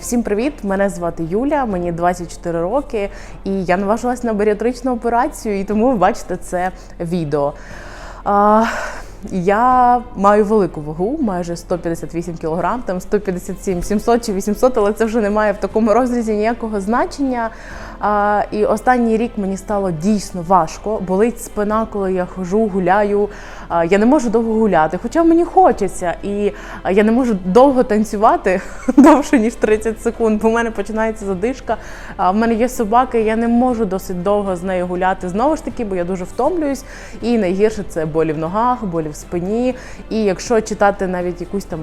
Всім привіт! Мене звати Юля, мені 24 роки, і я наважилась на баріатричну операцію, і тому ви бачите це відео. А, я маю велику вагу, майже 158 кг, там 157 700 чи 800, але це вже не має в такому розрізі ніякого значення. І останній рік мені стало дійсно важко. Болить спина, коли я хожу, гуляю. Я не можу довго гуляти, хоча мені хочеться. І я не можу довго танцювати довше, ніж 30 секунд, бо в мене починається задишка. В мене є собака, я не можу досить довго з нею гуляти. Знову ж таки, бо я дуже втомлююсь. І найгірше це болі в ногах, болі в спині. І якщо читати навіть якусь там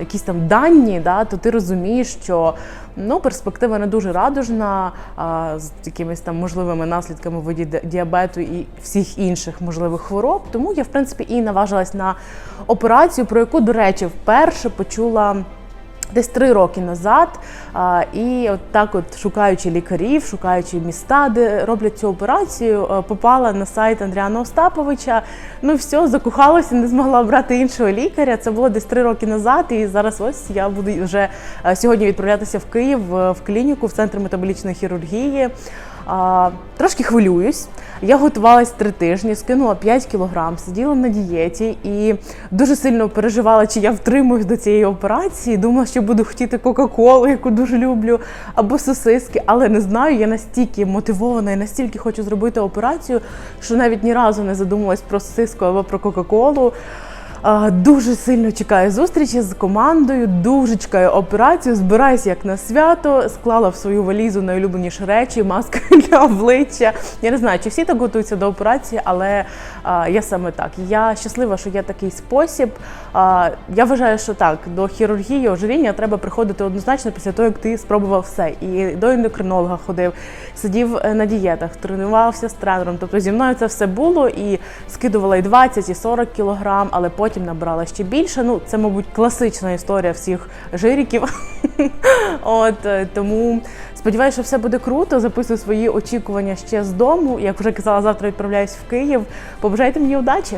якісь там дані, да, то ти розумієш, що ну перспектива не дуже радужна а, з якимись там можливими наслідками в виді діабету і всіх інших можливих хвороб. Тому я в принципі і наважилась на операцію, про яку, до речі, вперше почула. Десь три роки назад, і от так, от шукаючи лікарів, шукаючи міста, де роблять цю операцію, е, попала на сайт Андріана Остаповича. Ну все, закохалася, не змогла обрати іншого лікаря. Це було десь три роки назад. І зараз ось я буду вже е, сьогодні відправлятися в Київ е, в клініку в центр метаболічної хірургії. А, трошки хвилююсь. Я готувалась три тижні, скинула 5 кілограм, сиділа на дієті і дуже сильно переживала, чи я втримуюсь до цієї операції. Думала, що буду хотіти Кока-Колу, яку дуже люблю, або сосиски, але не знаю. Я настільки мотивована і настільки хочу зробити операцію, що навіть ні разу не задумалась про сосиску або про Кока-Колу. Дуже сильно чекаю зустрічі з командою, дуже чекаю операцію. Збираюся як на свято, склала в свою валізу найулюбленіші речі, маска для обличчя. Я не знаю, чи всі так готуються до операції, але а, я саме так. Я щаслива, що є такий спосіб. А, я вважаю, що так, до хірургії ожиріння треба приходити однозначно після того, як ти спробував все. І до ендокринолога ходив, сидів е, на дієтах, тренувався з тренером. Тобто зі мною це все було і скидувала і 20, і 40 кілограм, але потім набрала ще більше. Ну, це, мабуть, класична історія всіх жиріків. От е, тому сподіваюся, що все буде круто. Записую свої очікування ще з дому. Як вже казала, завтра відправляюсь в Київ. Побажайте мені удачі!